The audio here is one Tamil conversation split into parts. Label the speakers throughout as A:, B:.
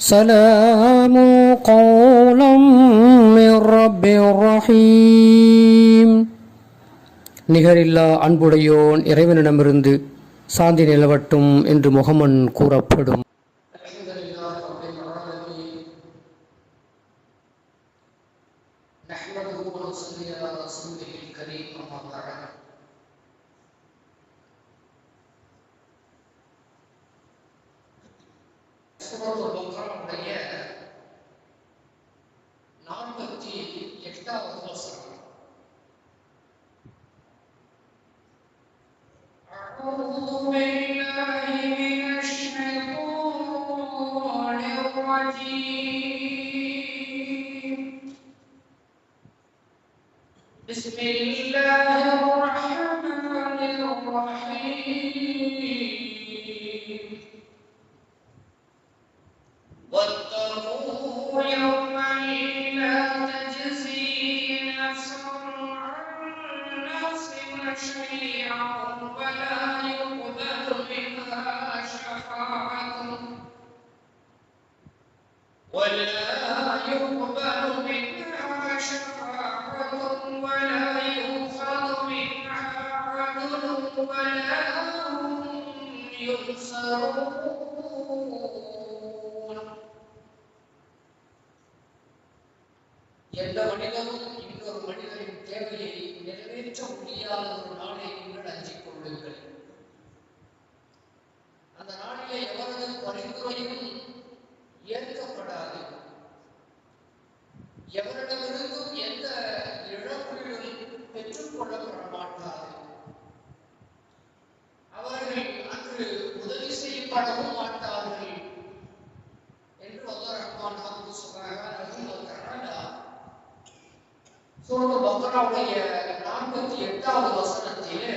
A: سلام قولا من رب رحيم நிகரில்லா அன்புடையோன் இறைவனிடமிருந்து சாந்தி நிலவட்டும் என்று முகமன் கூறப்படும்
B: சூரத்துல் பக்ராவுடைய நாற்பத்தி لا تجزي نفس عن نفس شيئا ولا يقبل منها شفاعة. ولا يقبل منها شفاعة ولا يؤخذ منها عدل ولا هم ينصرون. எந்த மனிதனும் இன்னொரு மனிதனின் தேவையை நிறைவேற்ற முடியாத ஒரு நாளை நீங்கள் அஞ்சிக் கொள்ளுங்கள் அந்த நாளிலே எவரது பரிந்துரையும் ஏற்கப்படாது எவரிடமிருந்தும் எந்த இழப்பீடும் பெற்றுக் கொள்ளப்பட மாட்டாது அவர்கள் அன்று உதவி செய்யப்படவும் மாட்டார்கள் என்று அல்லாஹ் ரஹ்மான் ஹம்து சுப்ஹானஹு வ தஆலா சூரத்து நாற்பத்தி எட்டாவது வசனத்திலே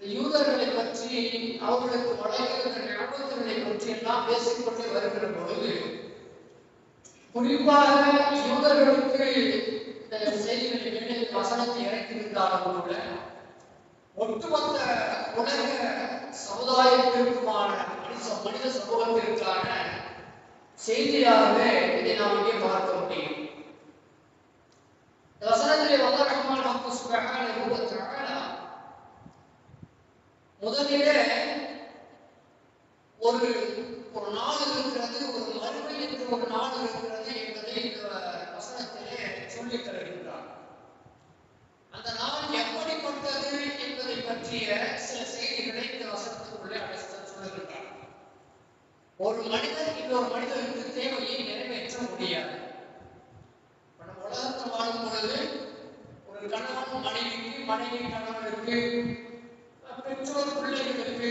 B: யூதர்களை பற்றி அவர்களுக்கு வழங்குகிற ஞாபகங்களை பற்றி எல்லாம் பேசிக்கொண்டே வருகிற பொழுது குறிப்பாக யூதர்களுக்கு இந்த செய்திகளை மேலே வசனத்தை இறக்கியிருந்தாலும் கூட ஒட்டுமொத்த உலக சமுதாயத்திற்குமான மனித மனித சமூகத்திற்கான செய்தியாகவே இதை நாம் இங்கே பார்க்க முடியும். வசனத்திலே வல்ல ரஹ்மான் ஹக்கு சுப்ஹானஹு வ தஆலா முதலிலே ஒரு ஒரு நாள் இருக்கிறது ஒரு மறுமை என்று ஒரு நாள் இருக்கிறது என்பதை இந்த வசனத்திலே சொல்லித் தருகின்றார். அந்த நாள் எப்படிப்பட்டது என்பதை பற்றிய சில செய்திகளை இந்த வசனத்துக்குள்ளே அழைத்து சொல்லுகின்றார். ஒரு மனிதன் இன்னொரு மனிதனுக்கு தேவையை நிறைவேற்ற முடியாது இப்ப நம்ம உலகத்தில் வாழும் பொழுது ஒரு கணவன் மனைவிக்கு மனைவி கணவனுக்கு பெற்றோர் பிள்ளைகளுக்கு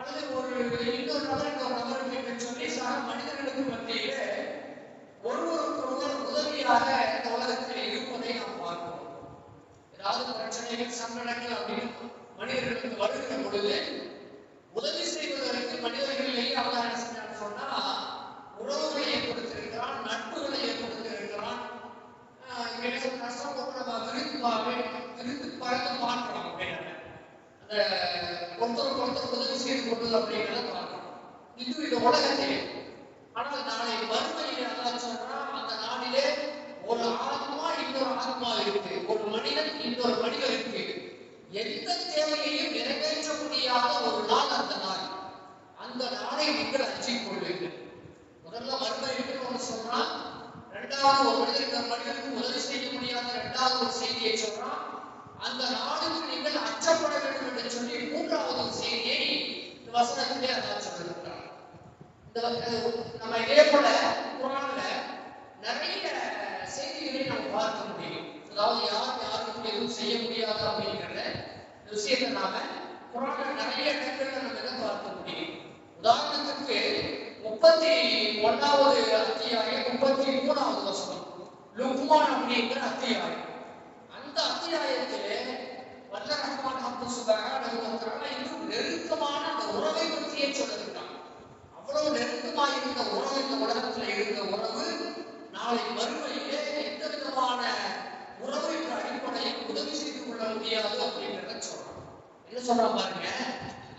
B: அல்லது ஒரு இன்னொரு நபர் இன்னொரு நபருக்கு என்று சொல்லி சக மனிதர்களுக்கு மத்தியிலே ஒருவருக்கு ஒருவர் உதவியாக இந்த உலகத்தில் இருப்பதை நாம் பார்க்கிறோம் ஏதாவது பிரச்சனைகள் சங்கடங்கள் அப்படின்னு மனிதர்களுக்கு வருகிற பொழுது உதவி செய்வதற்கு மனிதர்களிலேயே அவன் என்ன செஞ்சான்னு சொன்னா உறவுகளை ஏற்படுத்தியிருக்கிறான் நட்புகளை ஏற்படுத்தியிருக்கிறான் ஆஹ் இவனுக்கு கஷ்டம் போட்டு நம்ம விருந்து பாவே விருந்து பறந்து பார்க்கலாம் அப்படின்னு அந்த ஒருத்தருக்கு ஒருத்தர் உதவி செய்து கொள்வது அப்படிங்கிறத பார்க்கலாம் இது இந்த உலகத்திலே ஆனால் நாளை வறுமையிலே அதான் சொல்றா அந்த நாளிலே ஒரு ஆத்மா இன்னொரு ஆத்மா இருக்கு. ஒரு மனிதன் இன்னொரு மனிதன் இருக்கு. எந்த தேவையையும் நிறைவேற்ற முடியாத ஒரு நாள் அந்த நாள். அந்த நாளை நீங்கள் அச்சிக் கொள்ளுங்கள் முதல்ல மறுமை இருக்குன்னு ஒன்று சொல்றான். ரெண்டாவது ஒரு மனிதனுக்கு ஒரு மனிதனுக்கு உதவி செய்ய முடியாத இரண்டாவது ஒரு செய்தியை சொல்றான். அந்த நாளுக்கு நீங்கள் அச்சப்பட வேண்டும் என்று சொல்லி மூன்றாவது ஒரு செய்தியை இந்த வசனத்திலே அதான் சொல்லியிருக்கிறார் நம்ம இதே போல குரான்ல நிறைய செய்திகளை நம்ம பார்க்க முடியும். அதாவது யார் யாருக்கும் எதுவும் செய்ய முடியாது அப்படிங்கிற விஷயத்தை நாம குரான்ல நிறைய இடங்கள்ல நம்ம இதை பார்க்க முடியும். உதாரணத்துக்கு முப்பத்தி ஒன்னாவது அத்தியாயம் முப்பத்தி மூணாவது வசனம். லுக்மான் அப்படிங்கிற அத்தியாயம். அந்த அத்தியாயத்திலே வல்ல ரஹ்மான் அப்து சுபஹானஹு இன்னும் நெருக்கமான அந்த உறவை பற்றியே சொல்லுது. அவ்வளவு நெருக்கமாக இருந்த உறவு இந்த உலகத்துல இருந்த உறவு நாளை மறுமையிலே எந்த விதமான உறவின் அடிப்படையில் உதவி செய்து கொள்ள முடியாது அப்படின்றத சொல்றோம் என்ன சொல்றோம் பாருங்க?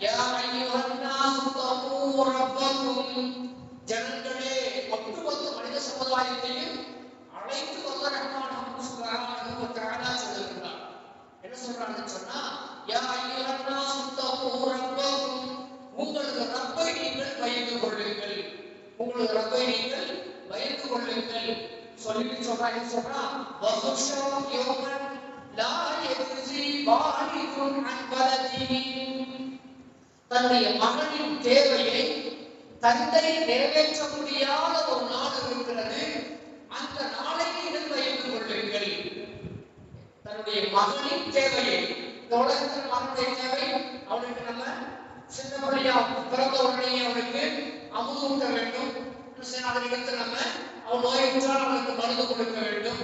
B: யா ஐயுஹன் உங்களது ரப்பை நீங்கள் வைத்துக் கொள்ளுங்கள். சொல்லிட்டு சொல்றாங்க சொல்றா வசுஷம் யௌமன் லா யஜ்ஸி வாலிதுன் அன் தன்னுடைய மகனின் தேவையை தந்தை நிறைவேற்ற முடியாத ஒரு நாள் இருக்கிறது. அந்த நாளை நீங்கள் வைத்துக் கொள்ளுங்கள். தன்னுடைய மகனின் தேவையை இந்த உலகத்தில் மகனுடைய தேவை அவனுக்கு நம்ம சின்ன பிள்ளையா பிறந்த உடனே அவனுக்கு அவங்க வேண்டும். வேண்டும் அதற்கு நம்ம அவன் நோயுற்றால் அவனுக்கு மருந்து கொடுக்க வேண்டும்.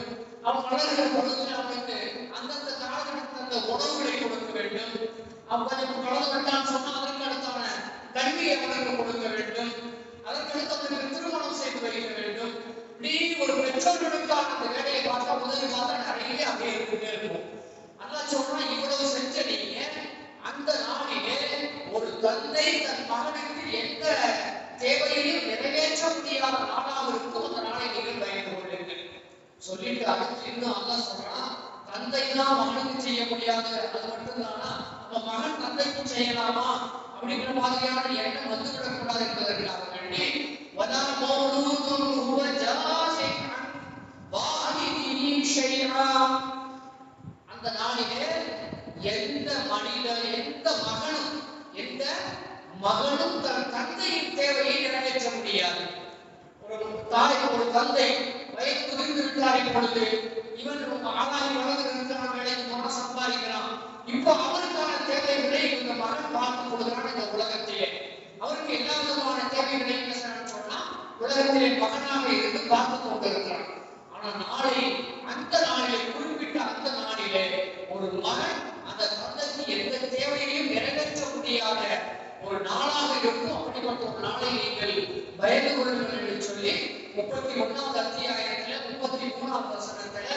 B: அவன் வளர்கிற பொழுது அவனுக்கு அந்தந்த காலகட்டத்தில் அந்த உணவுகளை கொடுக்க வேண்டும். அவன் கொஞ்சம் வளர்ந்து விட்டான் சொன்னா அதற்கு அடுத்தவன கல்வியை அவனுக்கு கொடுக்க வேண்டும். அதற்கு அடுத்தவனுக்கு திருமணம் செய்து வைக்க வேண்டும். நீ ஒரு பெற்றோர்களுக்கான அந்த வேலையை பார்த்தா உதவி பார்த்தா நிறைய அப்படியே இருந்துட்டே இருக்கும் அண்ணா சொல்றா இவ்வளவு செஞ்ச நீங்க அந்த நாளிலே ஒரு தந்தை தன் மகனுக்கு எந்த தேவையையும் நிறைவேற்ற முடியாத நாளாக இருக்கும் அந்த நாளை நீங்கள் பயந்து கொள்ளுங்கள் சொல்லிட்டு அடுத்து இன்னும் அல்லாஹ் சொல்றான் தந்தைனா மகனுக்கு செய்ய முடியாது அது மட்டும்தானா நம்ம மகன் தந்தைக்கும் செய்யலாமா அப்படிங்கிற மாதிரியான எண்ணம் வந்துவிடக் கூடாது என்பதற்காக வேண்டி வலா மௌலூதுன் ஹுவ ஜாஸின் அன் ஷைஆ அந்த நாளிலே எந்த மனிதன் எந்த மகனும் எந்த மகனும் தன் தந்தையின் தேவையை நிறைவேற்ற முடியாது. ஒரு தாய் ஒரு தந்தை வயது முதிர்ந்து இப்பொழுது இவன் ஆளாகி வளர்ந்து இருக்கிறான் வேலைக்கு போனா சம்பாதிக்கிறான். இப்போ அவருக்கான தேவைகளை இந்த மகன் பார்த்து கொடுக்கிறான் இந்த உலகத்திலே அவருக்கு எல்லா விதமான தேவைகளை என்ன செய்யறான்னு சொன்னா உலகத்திலே மகனாக இருந்து பார்த்து கொண்டிருக்கிறான் ஆனா நாளை அந்த நாளிலே குறிப்பிட்ட அந்த நாளிலே ஒரு மகன் அந்த தந்தைக்கு எந்த தேவையையும் நிறைவேற்ற முடியாத ஒரு நாளாக இருக்கும் அப்படிப்பட்ட ஒரு நாளை நீங்கள் பயந்து கொள்ளுங்கள் என்று சொல்லி முப்பத்தி ஒன்னாவது அத்தியாயத்துல முப்பத்தி மூணாவது வசனத்துல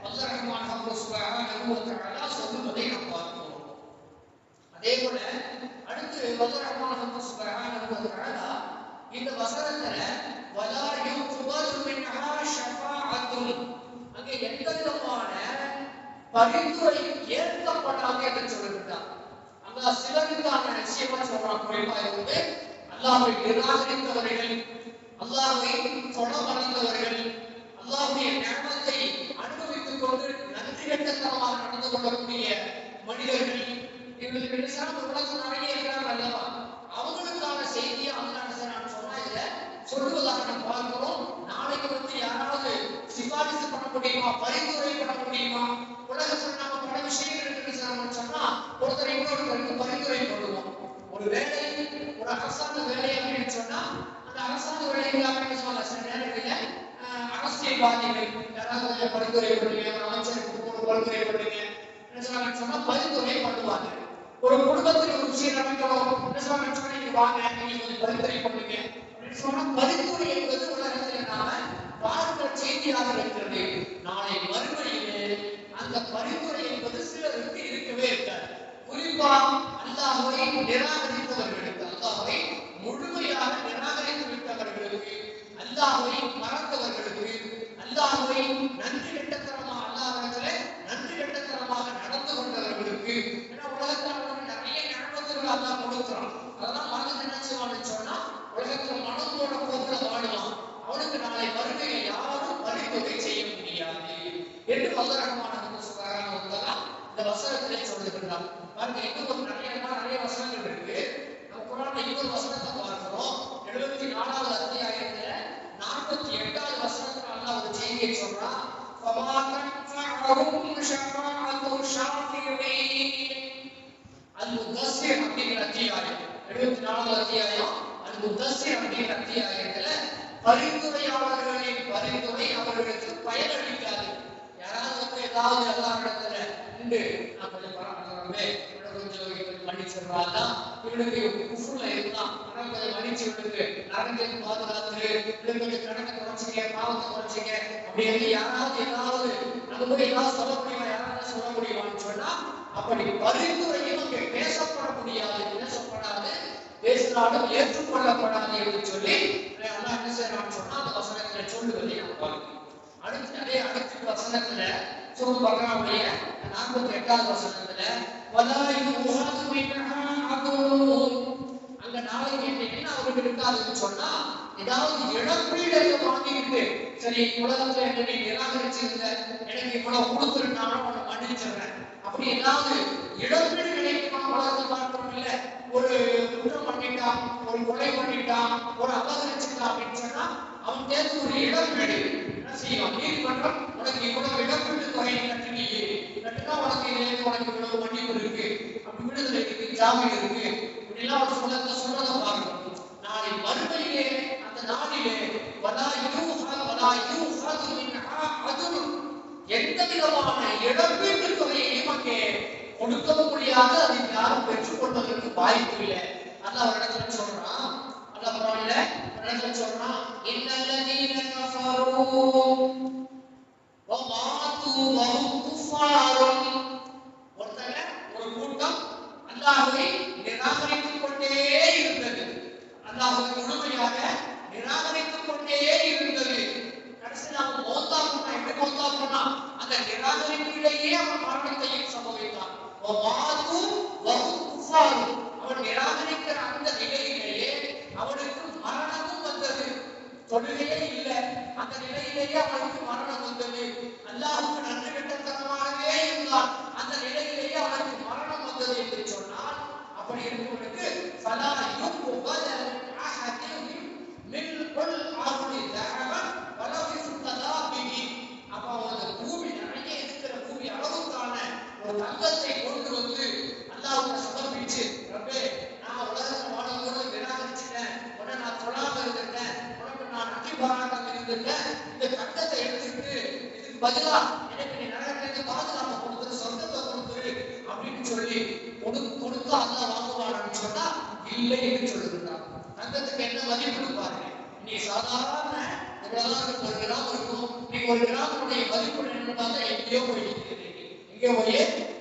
B: அல்லாஹ் ரஹ்மான் அல்லாஹ் சுப்ஹானஹு வ தஆலா சொல்லுவதை நாம் பார்க்கிறோம் அதே போல அடுத்து அல்லாஹ் ரஹ்மான் அல்லாஹ் சுப்ஹானஹு வ தஆலா இந்த வசனத்துல வலா யுக்பல் மின்ஹா ஷஃபாஅத்துன் அங்கே எந்த விதமான பரிந்துரை ஏற்கப்படாது என்று சொல்லுகிறார் அங்க சிலருக்கான நிச்சயமா சொல்றான் குறிப்பா இருந்து அல்லாஹை நிராகரித்தவர்கள் அல்லாஹை தொட மறந்தவர்கள் அல்லாஹ்வுடைய ஞானத்தை அனுபவித்துக் கொண்டு நன்றி கட்டத்தனமாக நடந்து கொள்ளக்கூடிய மனிதர்கள். இவங்களுக்கு நினைச்சாலும் உலகம் நிறைய இருக்கிறாங்க அல்லவா அவங்களுக்கான செய்தியை அல்லாஹ் நான் சொன்னா இதுல சொல்லுவதாக நம்ம பார்க்கிறோம் நாளைக்கு வந்து யாராவது சிபாரிசு பண்ண முடியுமா பரிந்துரை பண்ண முடியுமா உலகத்தில் நம்ம பல விஷயங்கள் இருக்குன்னு சொன்னோம்னு சொன்னா ஒருத்தர் இன்னொருத்தருக்கு பரிந்துரை பண்ணுவோம் ஒரு வேலை ஒரு அரசாங்க வேலை அப்படின்னு சொன்னா அந்த அரசாங்க வேலைக்கு அப்படின்னு சொல்லலாம் சில நேரங்களில் அஹ், அரசியல்வாதிகள் யாராவது கொஞ்சம் பரிந்துரை பண்ணுங்க ஒரு அமைச்சருக்கு ஒரு பரிந்துரை பண்ணுங்க என்ன சொல்றாங்கன்னு சொன்னா பரிந்துரை பண்ணுவாங்க ஒரு குடும்பத்தில் ஒரு விஷயம் நடக்கணும் என்ன சொல்றாங்கன்னு சொன்னா நீங்க வாங்க நீங்க கொஞ்சம் பரிந்துரை பண்ணுங்க பரிந்துரை என்பது உலகத்தில் நாம பார்க்கிற செய்தியாக இருக்கிறது நாளை மறுமையிலே அந்த பரிந்துரை என்பது சிலருக்கு இருக்கவே இருக்காது குறிப்பா நிராகரித்தவர்களுக்கு முழுமையாக நிராகரித்து விட்டவர்களுக்கு அல்லாஹ்வை மறந்தவர்களுக்கு அல்லாஹ்வை நன்றி கட்டத்தனமாக அல்லாஹ்விடத்திலே நன்றி கட்டத்தனமாக நடந்து கொண்டவர்களுக்கு. ஏன்னா உலகத்தில் நிறைய ஞாபகத்தில் அல்லாஹ் கொடுக்கிறான். அதெல்லாம் மறந்து என்ன செய்வான்னு சொன்னா பவித்திர மனத்தோட போகிற வாழலாம் அவனுக்கு நாளை மறுமையை யாரும் பறிமுறை செய்ய முடியாது. என்று வல்லரகமான சுகாரணம் இந்த வசனத்திலே சொல்லுகின்றார். பாருங்க இன்னும் நிறைய நிறைய வசனங்கள் இருக்கு. நம்ம குரான இன்னொரு வசனத்தை பார்க்கிறோம். எழுபத்தி நாலாவது அத்தியாயத்துல நாற்பத்தி எட்டாவது வசனத்துல நல்லா ஒரு செய்தியை சொல்றான். அத்தியாயம். எழுபத்தி நாலாவது அத்தியாயம். அல்-முத்தஸ்ஸிர் அப்படிங்கிற அத்தியாயத்துல பரிந்துரையாளர்களின் பரிந்துரை அவர்களுக்கு பயனளிக்காது யாராவது வந்து ஏதாவது எல்லா இடத்துல உண்டு நான் கொஞ்சம் இவனுக்கு மன்னிச்சிடுறாங்க இவனுக்கு இருந்தான் மன்னிச்சு விடுங்க நரங்கத்தை பாதுகாத்து இவனுக்கு கடனை குறைச்சிங்க பாவத்தை குறைச்சிங்க யாராவது ஏதாவது நம்ம போய் ஏதாவது சொல்ல முடியுமா யாராவது சொல்ல முடியுமான்னு சொன்னா அப்படி பரிந்துரையும் அங்கே பேசப்பட முடியாது. பேசினாலும் ஏற்றுக்கொள்ளப்படாது என்று சொல்லி அல்லாஹ் என்ன செய்யறான்னு சொன்னா அந்த வசனத்துல சொல்லுவதை நாம் பார்க்கணும் அடுத்து அதே அடுத்த வசனத்துல சூர் பக்ராவுடைய நாற்பத்தி எட்டாவது வசனத்துல வலா யுஹது மின்ஹா அதுன் அங்க நாளைக்கு என்ன அவருக்கு இருக்காதுன்னு சொன்னா ஏதாவது இழப்பீடு வாங்கிக்கிட்டு சரி உலகத்துல என்னை நீ நிராகரிச்சிருந்த எனக்கு இவ்வளவு கொடுத்துருந்தாலும் உன்னை மன்னிச்சிடுறேன். அப்படி ஏதாவது இழப்பீடு கிடைக்குமா உலகத்தை பார்க்கணும் இல்லை ஒரு குற்றம் பண்ணிட்டான் ஒரு கொலை பண்ணிட்டான் ஒரு அபகரிச்சிட்டான் அப்படின்னு சொன்னா அவன் தேர்ந்து என்ன செய்யும் உனக்கு இவ்வளவு இழப்பீடு தொகை கட்டினியே கட்டினா உனக்கு உனக்கு இவ்வளவு மன்னிப்பு இருக்கு அப்படி விடுதலை இருக்கு ஜாமீன் இருக்கு இப்படிலாம் ஒரு சொல்லத்தை சொல்றதை பார்க்கணும் நாளை மறுமையிலே அந்த நாளிலே வலா யூஹா வலா யூஹது மின்ஹா அதுன் எந்த விதமான இழப்பீட்டு தொகையையும் அங்கே கொடுக்கவும் முடியாது அதை யாரும் பெற்றுக்கொள்வதற்கு வாய்ப்பு இல்லை அல்லாஹ் இடத்துல சொல்றான் அல்லாஹ் குர்ஆன்ல ஒரு இடத்துல சொல்றான் இன்னல்லதீன கஃபரூ வமாது வஹும் குஃபாரும் ஒருத்தங்க ஒரு கூட்டம் அல்லாஹ்வை நிராகரித்துக் கொண்டே இருந்தது அல்லாஹ்வை முழுமையாக நிராகரித்துக் கொண்டே இருந்தது கடைசியில் அவன் மௌத்தா போனா எப்படி மௌத்தா போனா அந்த நிராகரிப்பிலேயே அவன் மரணத்தையும் சம்பவித்தான் வமாது வஹும் குஃபாரும் அவன் நிராகரிக்கிற அந்த நிலையிலேயே அவனுக்கு மரணமும் வந்தது ஒன்றுமே இல்லை. அந்த நிலையிலேயே அவனுக்கு பதிலா எனக்கு நீ நரகத்திலிருந்து பாதுகாப்பு கொடுத்துரு சொந்தத்தை கொடுத்துரு அப்படின்னு சொல்லி கொடு கொடுத்து அல்ல வாங்குவான்னு சொன்னா இல்லை என்று சொல்லுகிறான் தங்கத்துக்கு என்ன மதிப்பு பாருங்க நீ சாதாரண உலகத்துக்கு ஒரு கிராமம் இருக்கும். நீ ஒரு கிராமத்துடைய மதிப்பு என்னன்னு பார்த்தா எங்கேயோ போய் இங்கே போய்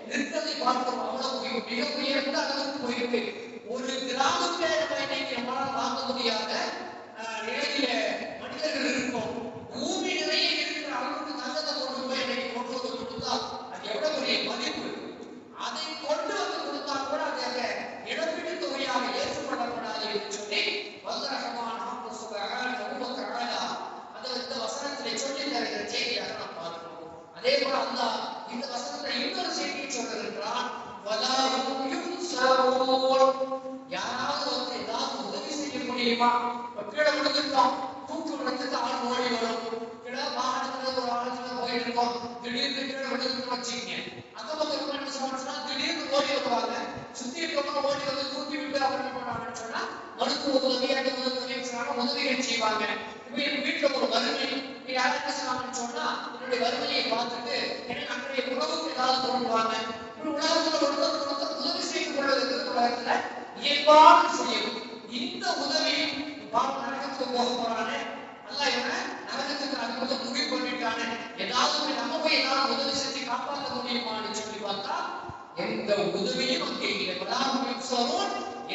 B: நிற்கிறதை பார்க்கிறோம் அவ்வளவு உயர்- மிக உயர்ந்த அளவுக்கு போயிருக்கு ஒரு கிராமத்தை நம்ம இன்னைக்கு நம்மளால வாங்க முடியாத அஹ், நிலையில மனிதர்கள் இருக்கோம் பூமி நிறைய இருக்கிற அளவுக்கு தங்கத்தை கொண்டு போய் இன்னைக்கு கொண்டு வந்து கொடுத்தா அது எவ்வளவு பெரிய மதிப்பு அதை கொண்டு வந்து கொடுத்தா கூட அது அங்க இழப்பீடு தொகையாக ஏற்றுக்கொள்ளப்படாது என்று சொல்லி வல்லரகமான ஆப்பு சுபஹான உம்மத்தஆலா அந்த இந்த வசனத்திலே சொல்லி தருகிற செய்தியாக நாம் பார்க்கிறோம் அதே போல அல்லாஹ் இந்த வசனத்தை இன்னொரு செய்தியை சொல்லுகின்றான் வலா ஹும் யுன்சரூன் யாராவது வந்து ஏதாவது உதவி செய்ய முடியுமா? கீழே விழுந்துட்டோம் தூக்கு விழுந்துட்டு ஆள் ஓடி வரும். கீழே வாகனத்துல ஒரு வாகனத்துல போயிட்டு இருக்கோம் திடீர்னு கீழே விழுந்துட்டு வச்சுக்கீங்க. அந்த பக்கம் என்ன சொன்னா திடீர்னு ஓடி வருவாங்க. சுத்தி இருக்கவங்க ஓடி வந்து தூக்கி விட்டு அப்புறம் என்ன சொன்னா மருத்துவ உதவி அந்த உதவி சொன்னாங்க உதவிகள் செய்வாங்க. இப்ப வீட்டுல ஒரு வறுமை. நீ யாரும் என்ன செய்வாங்கன்னு சொன்னா என்னுடைய வறுமையை பார்த்துட்டு எனக்கு அன்றைய உணவுக்கு ஏதாவது தோன்றுவாங்க உலகத்துல இயல்பாக செய்யும். இந்த உதவியும் நரகத்துக்கு போக போறானே. அல்ல இவனை நரகத்துக்கு அனுப்பத முடிவு பண்ணிட்டானே ஏதாவது நம்ம போய் ஏதாவது உதவி செஞ்சு காப்பாற்ற முடியுமான்னு சொல்லி பார்த்தா எந்த உதவியும் அங்கே இல்லை.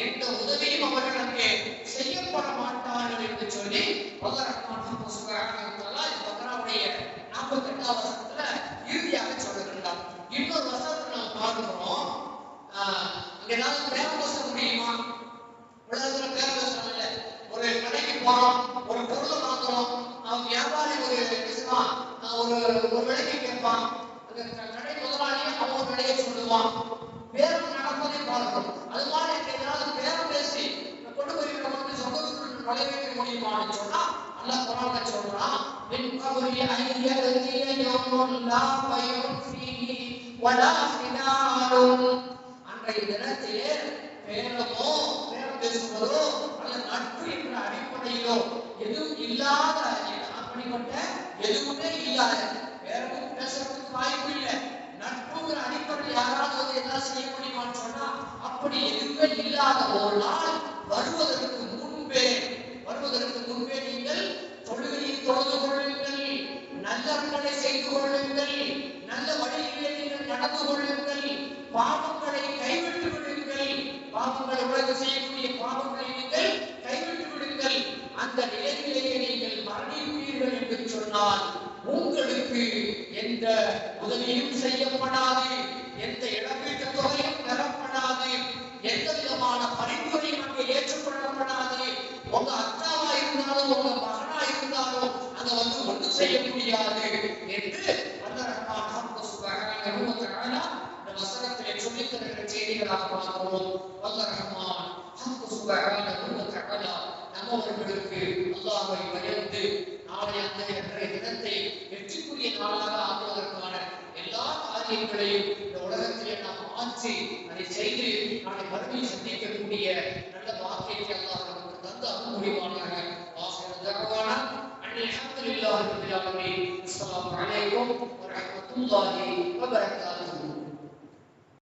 B: எந்த உதவியும் அவர்கள் அங்கே செய்யப்பட மாட்டார்கள் என்று சொல்லி அல்லாஹ் ரஹ்மான் சுப்ஹானஹு வ தஆலா இந்த பக்ராவுடைய 48வது வசனத்துல இறுதியாக சொல்லுகின்றார். இன்னொரு வசனத்தை நம்ம பார்க்கிறோம். ஆஹ் ஏதாவது பேரம் பேச முடியுமா? உலகத்துல பேரம் பேசுறாங்கல்ல ஒரு கடைக்கு போறோம் ஒரு பொருளை வாங்குறோம். அவன் வியாபாரி ஒரு பேசுவான். ஒரு ஒரு விலைக்கு கேட்பான். கடை முதலாளி அவன் ஒரு விலையை சொல்லுவான். பேரம் நடப்பதை பார்க்கணும் அது மாதிரி ஏதாவது பேரம் பேசி கொண்டு போய் நம்ம வந்து சந்தோஷத்துக்கு முடியுமான்னு சொன்னா அல்லாஹ் குரான்ல சொல்றான். قبل أن ஐயதிய يوم لا بيع فيه ولا خلال அன்றைய தினத்திலே பேரமோ பேரம் பேசுவதோ அல்லது நட்பு என்ற அடிப்படையிலோ எதுவும் இல்லாத அப்படிப்பட்ட எதுவுமே இல்லாத பேரமும் பேசுறதுக்கு வாய்ப்பு இல்லை. நட்புங்கிற அடிப்படையில் யாராவது வந்து என்ன செய்ய முடியுமான்னு சொன்னா அப்படி எதுவுமே இல்லாத ஒரு நாள் வருவதற்கு முன்பே வருவதற்கு முன்பே நீங்கள் தொழுகையை தொழுது கொள்ளுங்கள். நல்லவர்களை செய்து கொள்ளுங்கள். நல்ல வழியிலே நீங்கள் நடந்து கொள்ளுங்கள். பாவங்கள் இறைவா பாவோ வல்ல ரஹ்மான் நாளாக ஆக்குவதற்கான எல்லா காரியங்களையும் இந்த உலகத்திலே நாம் ஆற்றி அதை செய்து நாளை மறுபடியும் சந்திக்கக்கூடிய நல்ல வாக்கியத்தை அல்லாஹ் நமக்கு தந்து அருள் முடிவானாக வாசகமான السلام عليكم ورحمه الله وبركاته